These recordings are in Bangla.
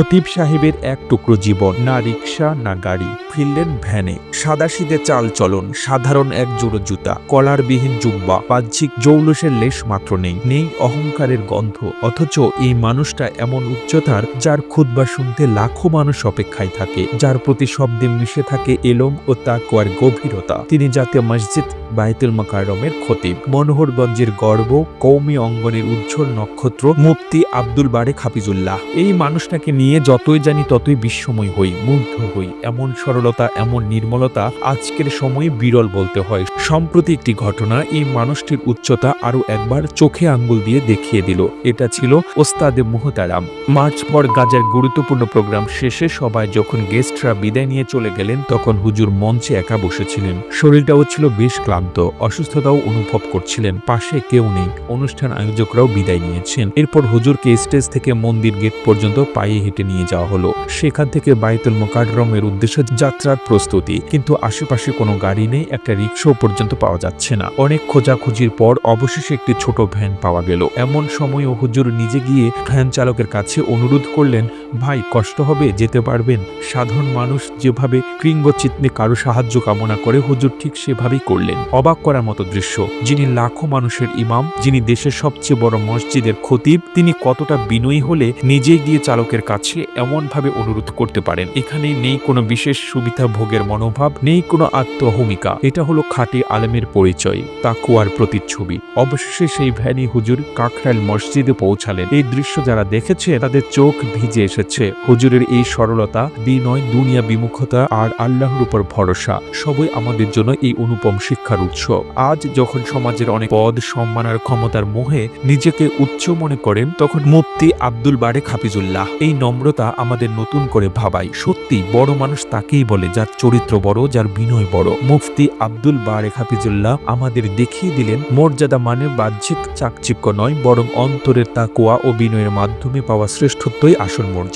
খতিব সাহেবের এক টুকরো জীবন, না রিক্সা না গাড়ি, ফিরলেন ভ্যানে। সাদাসিদে চাল চলন, সাধারণ এক জোড়ো জুতা, কলারবিহীন জুব্বা, বাহ্যিক জৌলসের লেশ মাত্র নেই নেই অহংকারের গন্ধ, অথচ এই মানুষটা এমন উচ্চতার যার খুতবা শুনতে লাখো মানুষ অপেক্ষায় থাকে, যার প্রতি শব্দে মিশে থাকে এলম ও তাকুয়ার গভীরতা। তিনি জাতীয় মসজিদ, বাইতুল মাকারমের খতিব। মনোহরগঞ্জের গর্ব, কৌমি অঙ্গনের উজ্জ্বল নক্ষত্র, মুফতি আব্দুল বারে খাফিজুল্লাহ এই মানুষটাকে নিয়ে যতই জানি ততই বিস্ময় হই, মুগ্ধ হই। এমন সরলতা, এমন নির্মলতা আজকের সময়ে বিরল বলতে হয়। সম্প্রতি একটি ঘটনা এই মানুষটির উচ্চতা আরও একবার চোখে আঙ্গুল দিয়ে দেখিয়ে দিল। এটা ছিল ওস্তাদে মুহতারাম। মার্চ পর গাজার গুরুত্বপূর্ণ প্রোগ্রাম শেষে সবাই যখন গেস্টরা বিদায় নিয়ে চলে গেলেন, তখন হুজুর মঞ্চে একা বসেছিলেন। শরীরটাও ছিল বেশ ক্লান্ত, অসুস্থতাও অনুভব করছিলেন, পাশে কেউ নেই। অনুষ্ঠান আয়োজকরাও বিদায় নিয়েছেন। এরপর হুজুরকে স্টেজ থেকে মন্দির গেট পর্যন্ত পায়ে হেঁটে নিয়ে যাওয়া হলো। সেখান থেকে বাইতুল মোকাররমের উদ্দেশ্যে যাত্রার প্রস্তুতি। কিন্তু আশেপাশে কোনো গাড়ি নেই, একটা রিক্সাও পর্যন্ত পাওয়া যাচ্ছে না। অনেক খোঁজাখুঁজির পর অবশেষে একটি ছোট ভ্যান পাওয়া গেল। এমন সময় হুজুর নিজে গিয়ে ভ্যান চালকের কাছে অনুরোধ করলেন ভাই, কষ্ট হবে, যেতে পারবেন। সাধারণ মানুষ যেভাবে কৃঙ্গচিত্তে কারও সাহায্য কামনা করে, হুজুর ঠিক সেভাবেই করলেন। অবাক করার মতো দৃশ্য। যিনি লাখো মানুষের ইমাম, যিনি দেশের সবচেয়ে বড় মসজিদের খতিব, তিনি কতটা বিনয়ী হলে নিজে গিয়ে চালকের কাছে এমনভাবে অনুরোধ করতে পারেন। এখানে নেই কোনো বিশেষ সুবিধা ভোগের মনোভাব, নেই কোনো আত্মহমিকা। এটা হলো খাঁটি আলেমের পরিচয়, তাকুয়ার প্রতিচ্ছবি। অবশেষে সেই ভ্যানি হুজুর কাকরাইল মসজিদে পৌঁছালেন। এই দৃশ্য যারা দেখেছে, তাদের চোখ ভিজে এসেছে। হুজুরের এই সরলতা, বিনয়, দুনিয়া বিমুখতা আর আল্লাহর উপর ভরসা, সবই আমাদের জন্য এই অনুপম শিক্ষার উৎস। আজ যখন সমাজের অনেক পদ, সম্মান আর ক্ষমতার মোহে নিজেকে উচ্চ মনে করেন, তখন মুফতি আব্দুল বারেক হাফিজুল্লাহ এই নম্রতা আমাদের নতুন করে ভাবাই সত্যি বড় মানুষ তাকেই বলে যার চরিত্র বড়, যার বিনয় বড়। মুফতি আব্দুল বারেক হাফিজুল্লাহ আমাদের দেখিয়ে দিলেন, মর্যাদা মানে বাহ্যিক চাকচিক্য নয়, বরং অন্তরের তাকুয়া ও বিনয়ের মাধ্যমে পাওয়া শ্রেষ্ঠত্বই আসল মর্যাদা।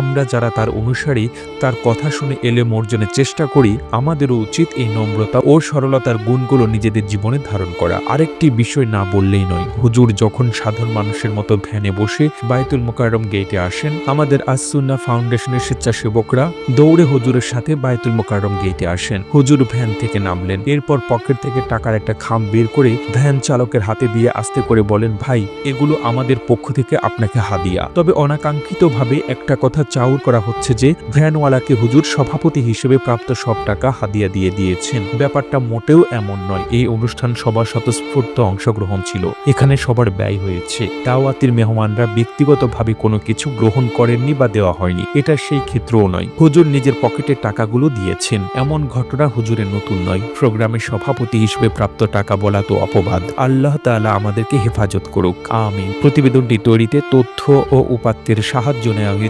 আমরা যারা তার অনুসারী, তার কথা শুনে এলে মর্জনের চেষ্টা করি, আমাদেরও উচিত এই নম্রতা ও সরলতার গুণগুলো নিজেদের জীবনে ধারণ করা। আরেকটি বিষয় না বললেই নয়, হুজুর যখন সাধারণ মানুষের মতো ভ্যানে বসে বায়তুল মোকাররম গেটে আসেন, আমাদের আসুন্না ফাউন্ডেশনের স্বেচ্ছাসেবকরা দৌড়ে হুজুরের সাথে বায়তুল মোকাররম গেটে আসেন। হুজুর ভ্যান থেকে নামলেন, এরপর পকেট থেকে টাকার একটা খাম বের করে ভ্যান চালকের হাতে দিয়ে আস্তে করে বলেন, ভাই, এগুলো আমাদের পক্ষ থেকে আপনাকে হাদিয়া। তবে অনাকাঙ্ক্ষিতভাবে একটা কথা চাউর করা হচ্ছে যে, ভ্যানওয়ালাকে হুজুর সভাপতি হিসেবে প্রাপ্ত সব টাকা হাদিয়া দিয়ে দিয়েছেন। ব্যাপারটা মোটেও এমন নয়। এই অনুষ্ঠান সবার স্বতঃস্ফূর্ত অংশগ্রহণ ছিল। এখানে সবার ব্যয় হয়েছে। দাওয়াতির মেহমানরা ব্যক্তিগতভাবে কোনো কিছু গ্রহণ করেননি বা দেওয়া হয়নি। এটা সেই ক্ষেত্রও নয়। হুজুর নিজের পকেটে টাকাগুলো দিয়েছেন। এমন ঘটনা হুজুরের নতুন নয়। প্রোগ্রামের সভাপতি হিসেবে প্রাপ্ত টাকা বলা তো অপবাদ। আল্লাহ তাআলা আমাদেরকে হেফাজত করুক। আমি প্রতিবেদনটি তৈরিতে তথ্য ও উপাত্তের সাহায্য নেওয়া হয়েছে।